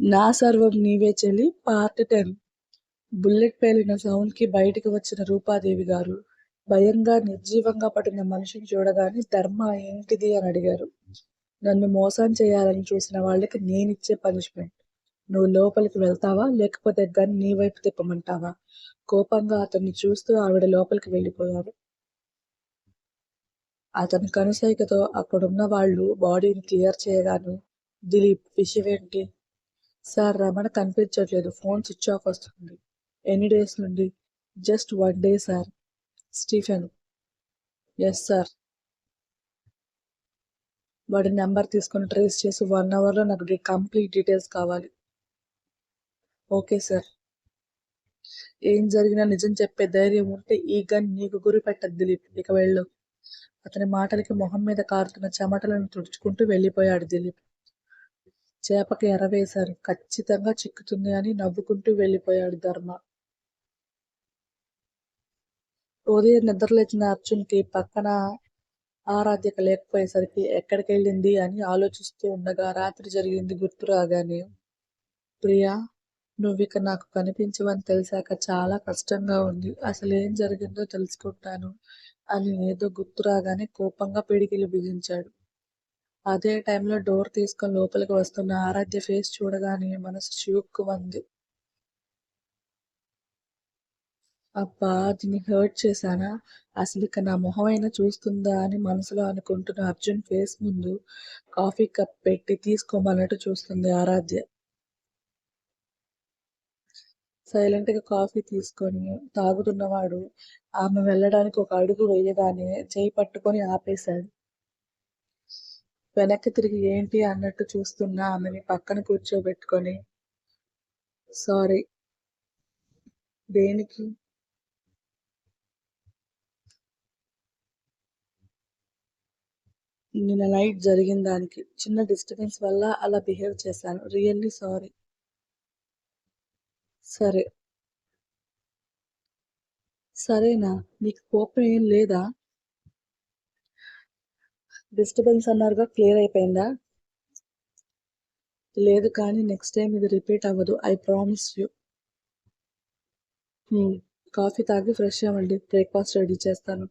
నా సర్వం నీవే చెల్లి. Part ten. బుల్లెట్ పేలిన సౌండ్కి బయటికి వచ్చిన రూపాదేవి గారు భయంగా నిర్జీవంగా పడిన మనిషిని చూడగానే ధర్మ ఏంటిది? అని అడిగారు. నన్ను మోసం చేయాలని చూసిన వాళ్ళకి నేనిచ్చే పనిష్మెంట్. నువ్వు లోపలికి వెళ్తావా? లేకపోతే గన్ నీ వైపు తిప్పమంటావా? కోపంగా అతన్ని చూస్తూ ఆవిడ లోపలికి వెళ్ళిపోయారు. అతని కనుసైకతో అక్కడున్న వాళ్ళు బాడీని క్లియర్ చేయగాను దిలీప్ విషయం ఏంటి? సార్ రమణ కనిపించట్లేదు. ఫోన్ స్విచ్ ఆఫ్ వస్తుంది. ఎన్ని డేస్ నుండి? Just one day sir. Stephen. Yes sir. వాడి నెంబర్ తీసుకొని ట్రేస్ చేసి వన్ అవర్లో నాకు కంప్లీట్ డీటెయిల్స్ కావాలి. Okay sir. ఏం జరిగినా నిజం చెప్పే ధైర్యం ఉంటే ఈ గన్ నీకు గురి పెట్టద్దు దిలీప్. ఇక వెళ్ళు. అతని మాటలకి మొహం మీద కారుతున్న చెమటలను తుడుచుకుంటూ వెళ్ళిపోయాడు దిలీప్. చేపకి ఎరవేశారు. ఖచ్చితంగా చిక్కుతుంది అని నవ్వుకుంటూ వెళ్ళిపోయాడు ధర్మ. ఉదయం నిద్రలేచిన అర్జున్కి పక్కన ఆరాధ్యక లేకపోయేసరికి ఎక్కడికి వెళ్ళింది అని ఆలోచిస్తూ ఉండగా రాత్రి జరిగింది గుర్తు రాగానే ప్రియా నువ్వు ఇక నాకు కనిపించవని తెలిసాక చాలా కష్టంగా ఉంది. అసలు ఏం జరిగిందో తెలుసుకుంటాను అని ఏదో గుర్తు రాగానే కోపంగా పిడికిలు బిగించాడు. అదే టైంలో డోర్ తీసుకొని లోపలికి వస్తున్న ఆరాధ్య ఫేస్ చూడగానే మనసు చివుక్కుమంది. అబ్బా దీన్ని హర్ట్ చేశానా? అసలు ఇక నా మొహం అయినా చూస్తుందా అని మనసులో అనుకుంటున్న అర్జున్ ఫేస్ ముందు కాఫీ కప్ పెట్టి తీసుకోమన్నట్టు చూస్తుంది ఆరాధ్య. సైలెంట్గా కాఫీ తీసుకొని తాగుతున్నవాడు ఆమె వెళ్ళడానికి ఒక అడుగు వేయగానే చేయి పట్టుకొని ఆపేశాడు. వెనక్కి తిరిగి ఏంటి అన్నట్టు చూస్తున్న ఆమెని పక్కన కూర్చోబెట్టుకొని సారీ దేనికి? నిన్న నైట్ జరిగిన దానికి చిన్న డిస్టర్బెన్స్ వల్ల అలా బిహేవ్ చేశాను. Really sorry. సరే. సరేనా? నీకు కోపం ఏం లేదా? డిస్టర్బెన్స్ అన్నారుగా క్లియర్ అయిపోయిందా? లేదు కానీ నెక్స్ట్ టైం ఇది రిపీట్ అవ్వదు ఐ ప్రామిస్ యూ. కాఫీ తాగి ఫ్రెష్ అవ్వండి బ్రేక్ఫాస్ట్ రెడీ చేస్తాను.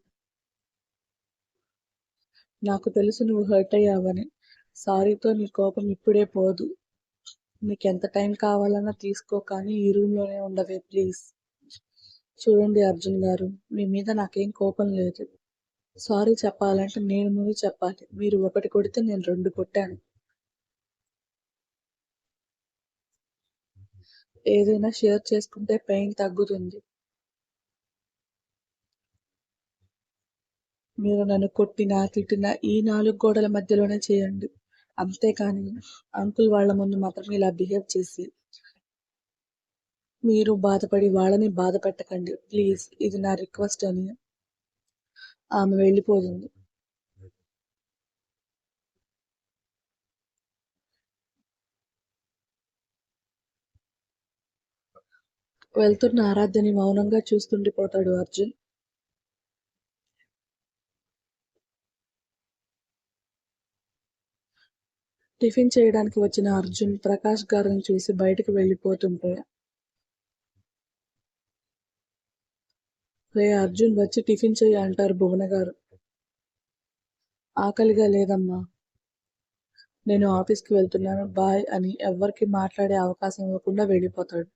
నాకు తెలుసు నువ్వు హర్ట్ అయ్యావని. సారీతో నీ కోపం ఇప్పుడే పోదు. నీకు ఎంత టైం కావాలన్నా తీసుకో కానీ ఈ రూమ్లోనే ఉండవే ప్లీజ్. చూడండి అర్జున్ గారు మీ మీద నాకేం కోపం లేదు. సారీ చెప్పాలంటే నేను ముందు చెప్పాలి. మీరు ఒకటి కొడితే నేను రెండు కొట్టాను. ఏదైనా షేర్ చేసుకుంటే పెయిన్ తగ్గుతుంది. మీరు నన్ను కొట్టినా తిట్టినా ఈ నాలుగు గోడల మధ్యలోనే చేయండి. అంతేకాని అంకుల్ వాళ్ళ ముందు మాత్రం ఇలా బిహేవ్ చేసి మీరు బాధపడి వాళ్ళని బాధ పెట్టకండి. ప్లీజ్ ఇది నా రిక్వెస్ట్ అని ఆమె వెళ్ళిపోతుంది. వెళ్తున్న ఆరాధ్యని మౌనంగా చూస్తుండిపోతాడు అర్జున్. టిఫిన్ చేయడానికి వచ్చిన అర్జున్ ప్రకాష్ గారిని చూసి బయటకు వెళ్ళిపోతుంటే రే అర్జున్ వచ్చి టిఫిన్ చేయి అంటారు భువన గారు ఆకలిగా లేదమ్మా. నేను ఆఫీస్కి వెళ్తున్నాను. బాయ్ అని ఎవ్వరికి మాట్లాడే అవకాశం ఇవ్వకుండా వెళ్ళిపోతాడు.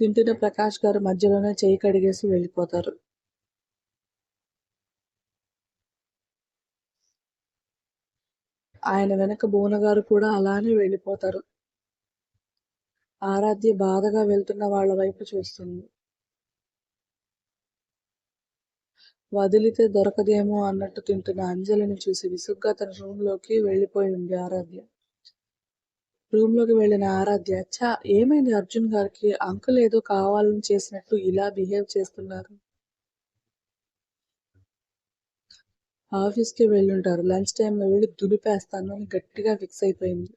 తింటున్న ప్రకాష్ గారు మధ్యలోనే చేయి కడిగేసి వెళ్ళిపోతారు. ఆయన వెనక బోనగారు కూడా అలానే వెళ్ళిపోతారు. ఆరాధ్య బాధగా వెళ్తున్న వాళ్ళ వైపు చూస్తుంది. వదిలితే దొరకదేమో అన్నట్టు తింటున్న అంజలిని చూసి విసుగ్గా తన రూమ్లోకి వెళ్ళిపోయింది ఆరాధ్య. రూమ్లోకి వెళ్ళిన ఆరాధ్య చా ఏమైంది అర్జున్ గారికి? అంకుల్ ఏదో కావాలని చేసినట్టు ఇలా బిహేవ్ చేస్తున్నారు. ఆఫీస్కి వెళ్ళుంటారు. లంచ్ టైంలో వెళ్ళి దులిపేస్తాను అని గట్టిగా ఫిక్స్ అయిపోయింది.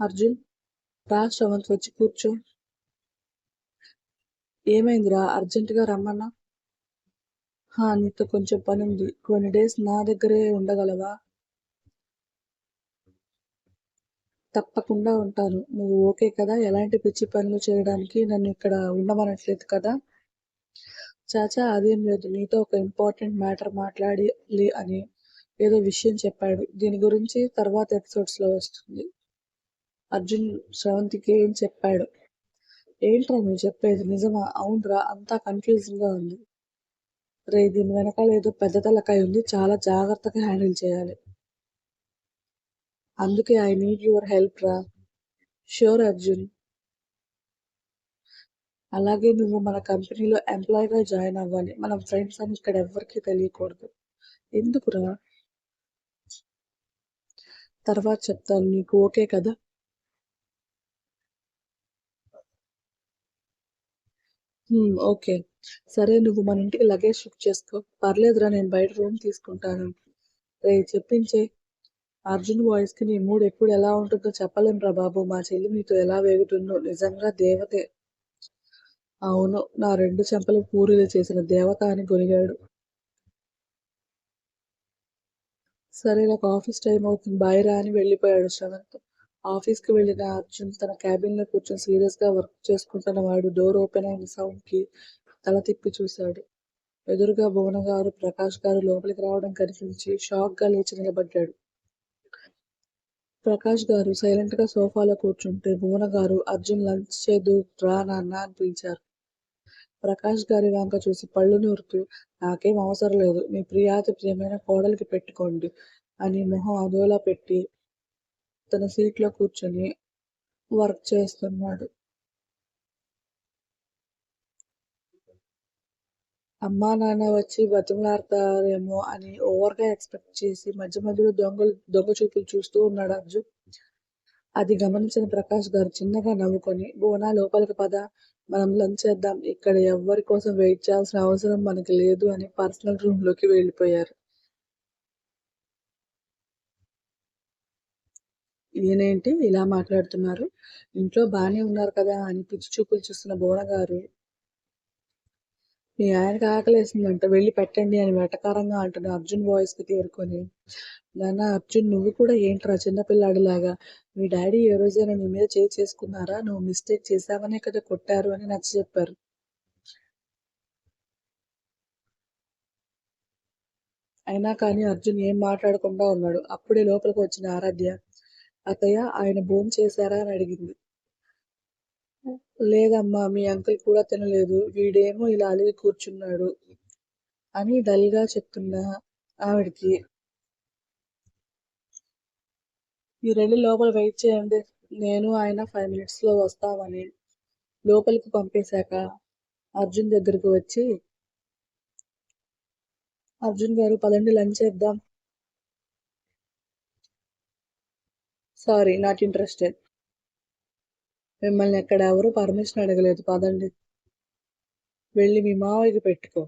అర్జున్ రా శ్రవంత్ వచ్చి కూర్చో ఏమైందిరా అర్జెంటుగా రమ్మన్నా హా! నీతో కొంచెం పని ఉంది కొన్ని డేస్ నా దగ్గరే ఉండగలవా? తప్పకుండా ఉంటాను. నువ్వు ఓకే కదా? ఎలాంటి పిచ్చి పనులు చేయడానికి నన్ను ఇక్కడ ఉండమనట్లేదు కదా? చాచా అదేం లేదు. నీతో ఒక ఇంపార్టెంట్ మ్యాటర్ మాట్లాడాలి అని ఏదో విషయం చెప్పాడు. దీని గురించి తర్వాత ఎపిసోడ్స్‌లో వస్తుంది. అర్జున్ శ్రవంతికి ఏం చెప్పాడు? ఏంట్రా నువ్వు చెప్పేది? నిజమా? అవునురా అంతా కన్ఫ్యూజింగ్‌గా ఉంది. రే దీని వెనకాల ఏదో పెద్ద తలకాయ ఉంది. చాలా జాగ్రత్తగా హ్యాండిల్ చేయాలి. అందుకే ఐ నీడ్ యువర్ హెల్ప్ రా! ష్యూర్ అర్జున్. అలాగే నువ్వు మన కంపెనీలో ఎంప్లాయీగా జాయిన్ అవ్వాలి. మనం ఫ్రెండ్స్ అని ఇక్కడ ఎవ్వరికీ తెలియకూడదు. ఎందుకురా? తర్వాత చెప్తాను. నీకు ఓకే కదా? ఓకే. సరే నువ్వు మన ఇంటికి లగేజ్ షిఫ్ట్ చేసుకో. పర్లేదురా నేను బయట రూమ్ తీసుకుంటాను. రేయ్! చెప్పించేయ్. అర్జున్ వాయిస్‌కి నీ మూడ్ ఎప్పుడు ఎలా ఉంటుందో చెప్పలేంరా బాబు. మా చెల్లి నీతో ఎలా వేగుతుందో. నిజంగా దేవతే. అవును. నా రెండు చెంపలు పూరీలు చేసిన దేవత అని గొణిగాడు. సరే నాకు ఆఫీస్ టైం అవుతుంది. బాయ్ రా అని వెళ్ళిపోయాడు శ్రవంత్. ఆఫీస్‌కి వెళ్ళిన అర్జున్ తన క్యాబిన్‌లో కూర్చొని సీరియస్‌గా వర్క్ చేసుకుంటున్న వాడు డోర్ ఓపెన్ అయిన సౌండ్‌కి తల తిప్పి చూశాడు. ఎదురుగా భువన గారు, ప్రకాష్ గారు లోపలికి రావడం కనిపించి షాక్‌గా లేచి నిలబడ్డాడు. ప్రకాష్ గారు సైలెంట్‌గా సోఫాలో కూర్చుంటే భువన గారు అర్జున్ లంచ్ చేదు రా నాన్న అని పిలిచారు. ప్రకాష్ గారి వంక చూసి పళ్ళు నూరుతూ నాకేం అవసరం లేదు. మీ ప్రియాతి ప్రియమైన కోడలికి పెట్టుకోండి అని మొహం అదోలా పెట్టి తన సీట్లో కూర్చొని వర్క్ చేస్తున్నాడు. అమ్మా నాన్న వచ్చి బతిమలాడతారేమో అని ఓవర్‌గా ఎక్స్‌పెక్ట్ చేసి మధ్య మధ్యలో దొంగలు దొంగ చూపులు చూస్తూ ఉన్నాడు అర్జున్. అది గమనించిన ప్రకాష్ గారు చిన్నగా నవ్వుకొని బోనా లోపలికి పద. మనం లంచ్ చేద్దాం. ఇక్కడ ఎవరి కోసం వెయిట్ చేయాల్సిన అవసరం మనకి లేదు అని పర్సనల్ రూమ్‌లోకి వెళ్ళిపోయారు. ఈయనేంటి ఇలా మాట్లాడుతున్నారు? ఇంట్లో బాగానే ఉన్నారు కదా అని పిచ్చి చూపులు చూస్తున్న బోనగారు గారు మీ ఆయనకి ఆకలేసిందంట వెళ్ళి పెట్టండి అని వెటకారంగా అంటున్న అర్జున్ వాయిస్‌కి తేరుకొని నాన్న అర్జున్ నువ్వు కూడా ఏంట్రా చిన్నపిల్లాడిలాగా మీ డాడీ ఏ రోజైనా నీ మీద చేయి చేసుకున్నారా? నువ్వు మిస్టేక్ చేసావనే కదా కొట్టారు అని నచ్చజెప్పారు. అయినా కానీ అర్జున్ ఏం మాట్లాడకుండా ఉన్నాడు. అప్పుడే లోపలికి వచ్చిన ఆరాధ్య అత్తయ్య ఆయన భోంచేశారా అని అడిగింది. లేదమ్మా మీ అంకుల్ కూడా తినలేదు. వీడేమో ఇలా అలిగి కూర్చున్నాడు అని డల్‌గా చెప్తున్న ఆవిడకి మీరెళ్ళి లోపల వెయిట్ చేయండి. నేను ఆయన ఫైవ్ మినిట్స్‌లో వస్తామని లోపలికి పంపేశాక అర్జున్ దగ్గరికి వచ్చి అర్జున్ గారు పదండి లంచ్ చేద్దాం. Sorry not interested. మిమ్మల్ని ఎక్కడ ఎవరు పర్మిషన్ అడగలేదు పదండి. వెళ్ళి మీ మావయ్యకి పెట్టుకో.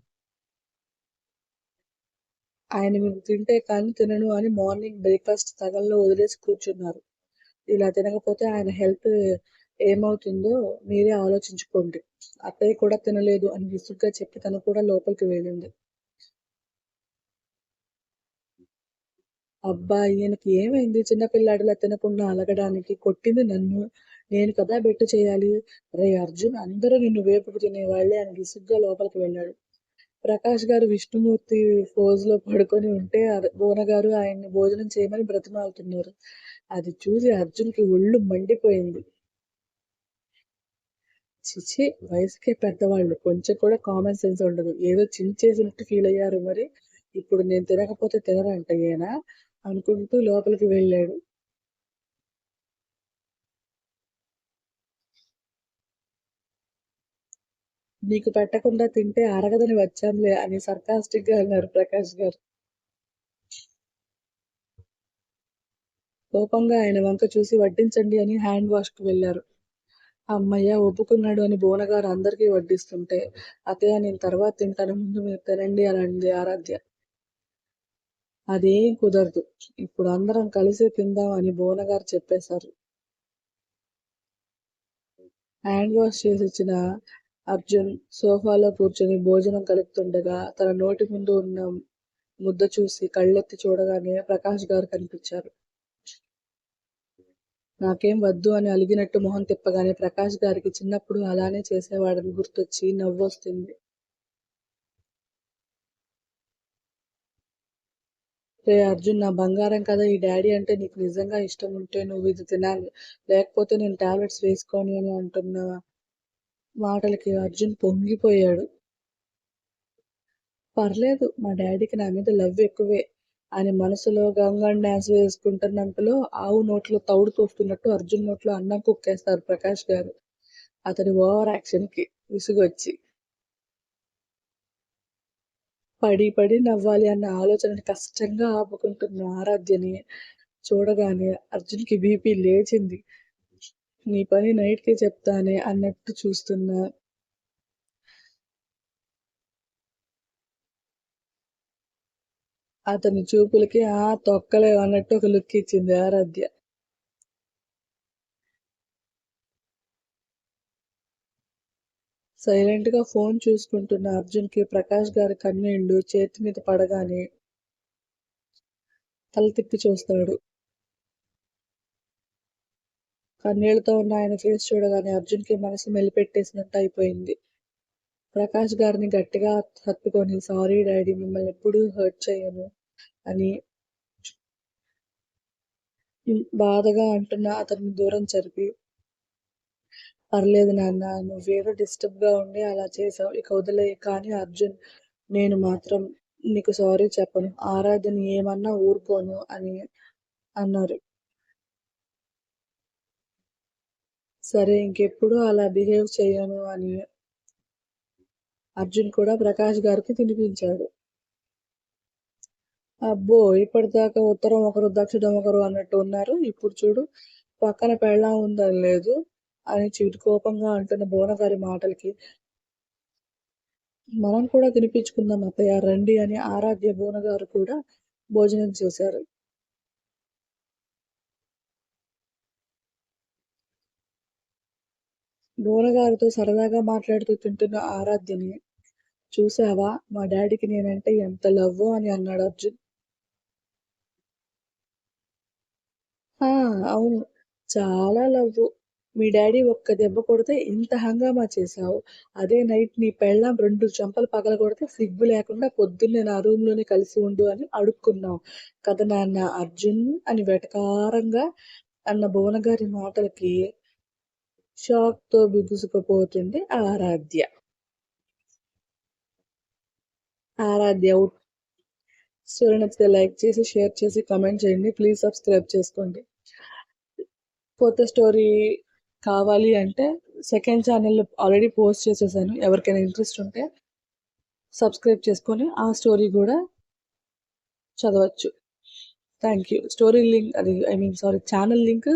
ఆయన మీరు తింటే కానీ తినను అని మార్నింగ్ బ్రేక్‌ఫాస్ట్ సగంలో వదిలేసి కూర్చున్నారు. ఇలా తినకపోతే ఆయన హెల్త్ ఏమవుతుందో మీరే ఆలోచించుకోండి. అత్తయ్య కూడా తినలేదు అని విసుగ్గా చెప్పి తను కూడా లోపలికి వెళ్ళింది. అబ్బా! ఈయనకి ఏమైంది చిన్న పిల్లాడిలా తినకుండా అలగడానికి? కొట్టింది నన్ను. నేను కదా బెట్టు చేయాలి. రే అర్జున్ అందరూ నిన్ను వేపుకు తినేవాళ్ళే అని విసుగ్గా లోపలికి వెళ్ళాడు. ప్రకాష్ గారు విష్ణుమూర్తి పోజ్‌లో పడుకొని ఉంటే అర్ గారు ఆయన్ని భోజనం చేయమని బ్రతిమాలుతున్నారు. అది చూసి అర్జున్‌కి ఒళ్ళు మండిపోయింది. చిచి వయసుకే పెద్దవాళ్ళు. కొంచెం కూడా కామన్ సెన్స్ ఉండదు. ఏదో చిన్ చేసినట్టు ఫీల్ అయ్యారు మరి. ఇప్పుడు నేను తినకపోతే తినరంట ఈయన అనుకుంటూ లోపలికి వెళ్ళాడు. నీకు పెట్టకుండా తింటే అరగదని వచ్చాంలే అని సర్కాస్టిక్గా అన్నారు ప్రకాష్ గారు. కోపంగా ఆయన వంక చూసి వడ్డించండి అని హ్యాండ్ వాష్‌కి వెళ్ళారు. అమ్మయ్య ఒప్పుకున్నాడు అని బోనగారు అందరికీ వడ్డిస్తుంటే అతయ్య నేను తర్వాత తింటాను ముందు మీరు తినండి అని అంది ఆరాధ్య. అదేం కుదరదు. ఇప్పుడు అందరం కలిసి తిందాం అని భువనగారు చెప్పేశారు. హ్యాండ్ వాష్ చేసి ఇచ్చిన అర్జున్ సోఫాలో కూర్చొని భోజనం కలుపుతుండగా తన నోటి ముందు ఉన్న ముద్ద చూసి కళ్ళెత్తి చూడగానే ప్రకాష్ గారు కనిపించారు నాకేం వద్దు అని అలిగినట్టు మొహం తిప్పగానే ప్రకాష్ గారికి చిన్నప్పుడు అలానే చేసేవాడని గుర్తొచ్చి నవ్వొస్తుంది రే అర్జున్ నా బంగారం కదా ఈ డాడీ అంటే నీకు నిజంగా ఇష్టం ఉంటే నువ్వు ఇది తినాలి. లేకపోతే నేను టాబ్లెట్స్ వేసుకొని అని అంటున్న మాటలకి అర్జున్ పొంగిపోయాడు. పర్లేదు మా డాడీకి నా మీద లవ్ ఎక్కువే అని మనసులో గంగన్ డ్యాన్స్ వేసుకుంటున్నంతలో ఆవు నోట్లో తౌడు తోస్తున్నట్టు అర్జున్ నోట్లో అన్నం కుక్కేస్తారు ప్రకాష్ గారు. అతని ఓవర్ యాక్షన్కి విసుగొచ్చి. పడి పడి నవ్వాలి అన్న ఆలోచనని కష్టంగా ఆపుకుంటున్న ఆరాధ్యని చూడగానే అర్జున్కి బీపీ లేచింది. నీ పని నైట్కి చెప్తానే అన్నట్టు చూస్తున్న అతని చూపులకి ఆ తొక్కలే అన్నట్టు ఒక లుక్ ఇచ్చింది ఆరాధ్య. సైలెంట్గా ఫోన్ చూసుకుంటున్న అర్జున్కి ప్రకాష్ గారి కన్నీళ్ళు చేతి మీద పడగానే తల తిప్పి చూస్తాడు. కన్నీళ్ళతో ఉన్న ఆయన ఫేస్ చూడగానే అర్జున్కి మనసు మెలిపెట్టేసినట్టు అయిపోయింది. ప్రకాష్ గారిని గట్టిగా హత్తుకొని సారీ డాడీ మిమ్మల్ని ఎప్పుడూ హర్ట్ చేయను అని బాధగా అంటున్న అతన్ని దూరం జరిపి పర్లేదు నాన్న నువ్వేదో డిస్టర్బ్గా ఉండి అలా చేసావు. ఇక వదిలే కానీ అర్జున్ నేను మాత్రం నీకు సారీ చెప్పను. ఆరాధన ఏమన్నా ఊరుకోను అని అన్నారు. సరే ఇంకెప్పుడు అలా బిహేవ్ చేయను అని అర్జున్ కూడా ప్రకాష్ గారికి తినిపించాడు. అబ్బో ఇప్పటిదాకా ఉత్తరం ఒకరు దక్షిణం ఒకరు అన్నట్టు ఉన్నారు. ఇప్పుడు చూడు పక్కన పెళ్ళా ఉందని లేదు అని చివిటి కోపంగా అంటున్న బోనగారి మాటలకి మనం కూడా తినిపించుకుందాం అత్తయ్య రండి అని ఆరాధ్య భువనగారు కూడా భోజనం చేశారు. బోనగారితో సరదాగా మాట్లాడుతూ తింటున్న ఆరాధ్యని చూసావా మా డాడీకి నేనంటే ఎంత లవ్ అని అన్నాడు అర్జున్. అవును చాలా లవ్వు. మీ డాడీ ఒక్క దెబ్బ కొడితే ఇంత హంగామా చేశావు? అదే నైట్ నీ పెళ్ళాం రెండు చెంపలు పగల కొడితే సిగ్గు లేకుండా పొద్దున్నే నా రూమ్లోనే కలిసి ఉండు అని అడుక్కున్నావు. కదా నాన్న అర్జున్ అని వెటకారంగా అన్న భువనగారి మాటలకి షాక్తో బిగుసుకుపోతుంది ఆరాధ్య. ఆరాధ్య స్టోరీ నచ్చితే లైక్ చేసి షేర్ చేసి కమెంట్ చేయండి. ప్లీజ్ సబ్స్క్రైబ్ చేసుకోండి. కొత్త స్టోరీ కావాలి అంటే సెకండ్ ఛానల్లో ఆల్రెడీ పోస్ట్ చేసేసాను. ఎవరికైనా ఇంట్రెస్ట్ ఉంటే సబ్స్క్రైబ్ చేసుకొని ఆ స్టోరీ కూడా చదవచ్చు. థ్యాంక్ యూ స్టోరీ లింక్ అది I mean sorry channel link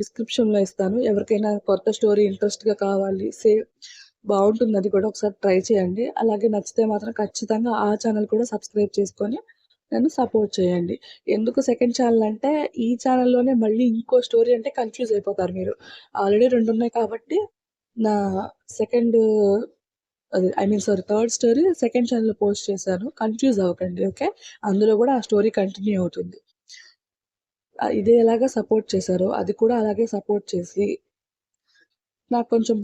డిస్క్రిప్షన్లో ఇస్తాను. ఎవరికైనా కొత్త స్టోరీ ఇంట్రెస్ట్గా కావాలి సేవ్ బాగుంటుంది అది కూడా ఒకసారి ట్రై చేయండి. అలాగే నచ్చితే మాత్రం ఖచ్చితంగా ఆ ఛానల్ కూడా సబ్స్క్రైబ్ చేసుకొని నన్ను సపోర్ట్ చేయండి. ఎందుకు సెకండ్ ఛానల్ అంటే ఈ ఛానల్లోనే మళ్ళీ ఇంకో స్టోరీ అంటే కన్ఫ్యూజ్ అయిపోతారు మీరు. ఆల్రెడీ రెండు ఉన్నాయి కాబట్టి నా సెకండ్ అది I mean sorry third story second ఛానల్లో పోస్ట్ చేశాను. కన్ఫ్యూజ్ అవ్వకండి ఓకే? అందులో కూడా ఆ స్టోరీ కంటిన్యూ అవుతుంది. ఇది ఎలాగా సపోర్ట్ చేశారో అది కూడా అలాగే సపోర్ట్ చేసి నాకు కొంచెం